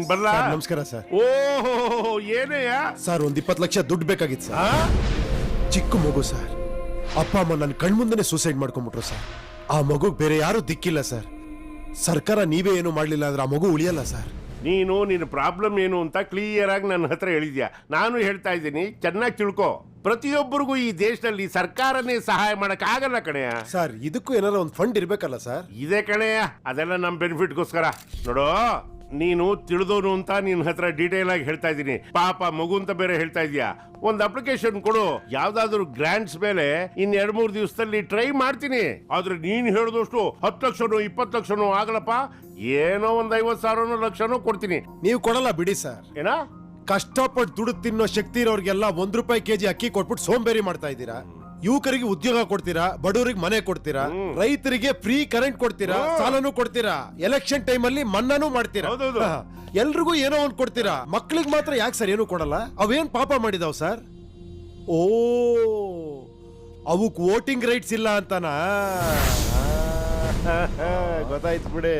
ಬರ್ಲಾ? ಸರ್, ನಮಸ್ಕಾರ ಸರ್. ಓಹೋ ಏನೇ ಸರ್ ಒಂದ್ ಇಪ್ಪತ್ತು ಲಕ್ಷ ದುಡ್ಡು ಬೇಕಾಗಿತ್ತು ಸರ್. ಚಿಕ್ಕ ಮಗು ಸರ್. ಅಪ್ಪ ಅಮ್ಮ ನನ್ನ ಕಣ್ಮುಂದನೆ ಸೂಸೈಡ್ ಮಾಡ್ಕೊಂಡ್ಬಿಟ್ರು ಸರ್. ಆ ಮಗು ಬೇರೆ ಯಾರು ದಿಕ್ಕಿಲ್ಲ ಸರ್. ಸರ್ಕಾರ ನೀವೇ ಏನು ಮಾಡ್ಲಿಲ್ಲ ಅಂದ್ರೆ ಆ ಮಗು ಉಳಿಯಲ್ಲ ಸರ್. ನೀನು ನಿನ್ನ ಪ್ರಾಬ್ಲಮ್ ಏನು ಅಂತ ಕ್ಲಿಯರ್ ಆಗಿ ನನ್ನ ಹತ್ರ ಹೇಳಿದ್ಯಾ? ನಾನು ಹೇಳ್ತಾ ಇದ್ದೀನಿ ಚೆನ್ನಾಗಿ ತಿಳ್ಕೊ. ಪ್ರತಿಯೊಬ್ಬರಿಗೂ ಈ ದೇಶದಲ್ಲಿ ಸರ್ಕಾರನೇ ಸಹಾಯ ಮಾಡಕ್ ಆಗಲ್ಲ ಕಣೆಯ ಸರ್ ಇದಕ್ಕೂ ಏನಾರ ಒಂದು ಫಂಡ್ ಇರ್ಬೇಕಲ್ಲ ಸರ್? ಇದೇ ಕಣೆಯ ಅದೆಲ್ಲ ನಮ್ಮ ಬೆನಿಫಿಟ್ಗೋಸ್ಕರ ನೋಡು? ನೀನು ತಿಳಿದೋನು ಅಂತ ನಿನ್ನ ಹತ್ರ ಡೀಟೇಲ್ ಆಗಿ ಹೇಳ್ತಾ ಇದ್ದೀನಿ. ಪಾಪ ಮಗು ಅಂತ ಬೇರೆ ಹೇಳ್ತಾ ಇದೀಯಾ? ಒಂದು ಅಪ್ಲಿಕೇಶನ್ ಕೊಡು. ಯಾವ್ದಾದ್ರು ಗ್ರಾಂಟ್ಸ್ ಮೇಲೆ ಇನ್ ಎರಡ್ ಮೂರು ದಿವಸದಲ್ಲಿ ಟ್ರೈ ಮಾಡ್ತೀನಿ. ಆದ್ರೆ ನೀನ್ ಹೇಳಿದಷ್ಟು ಹತ್ತು ಲಕ್ಷನೋ ಇಪ್ಪತ್ತು ಲಕ್ಷನೋ ಆಗಲಪ್ಪ? ಏನೋ ಒಂದ್ ಐವತ್ ಸಾವಿರನೋ ಲಕ್ಷನೋ ಕೊಡ್ತೀನಿ. ನೀವು ಕೊಡಲ್ಲ ಬಿಡಿ ಸರ್. ಏನ? ಕಷ್ಟಪಟ್ಟು ದುಡಿದು ತಿನ್ನೋ ಶಕ್ತಿ ಇರೋರ್ಗೆಲ್ಲ ಒಂದ್ ರೂಪಾಯಿ ಕೆಜಿ ಅಕ್ಕಿ ಕೊಟ್ಬಿಟ್ಟು ಸೋಂಬೇರಿ ಮಾಡ್ತಾ ಇದ್ದೀರಾ? ಯುವಕರಿಗೆ ಉದ್ಯೋಗ ಕೊಡ್ತೀರಾ? ಬಡವರಿಗೆ ಮನೆ ಕೊಡ್ತೀರಾ? ರೈತರಿಗೆ ಫ್ರೀ ಕರೆಂಟ್ ಕೊಡ್ತೀರಾ? ಸಾಲನು ಕೊಡ್ತೀರಾ? ಎಲೆಕ್ಷನ್ ಟೈಮ್ ಅಲ್ಲಿ ಮನ್ನಾನು ಮಾಡ್ತೀರಾ. ಹಾ. ಎಲ್ರಿಗೂ ಏನೋ ಒಂದ್ ಕೊಡ್ತೀರಾ? ಮಕ್ಳಿಗೆ ಮಾತ್ರ ಯಾಕೆ ಸರ್ ಏನು ಕೊಡಲ್ಲ? ಅವೇನ್ ಪಾಪ ಮಾಡಿದಾವ್ ಸರ್? ಓ ಅವಕ್ ವೋಟಿಂಗ್ ರೈಟ್ಸ್ ಇಲ್ಲ ಅಂತಾನ? ಗೊತ್ತಾಯ್ತು ಬಿಡಿ.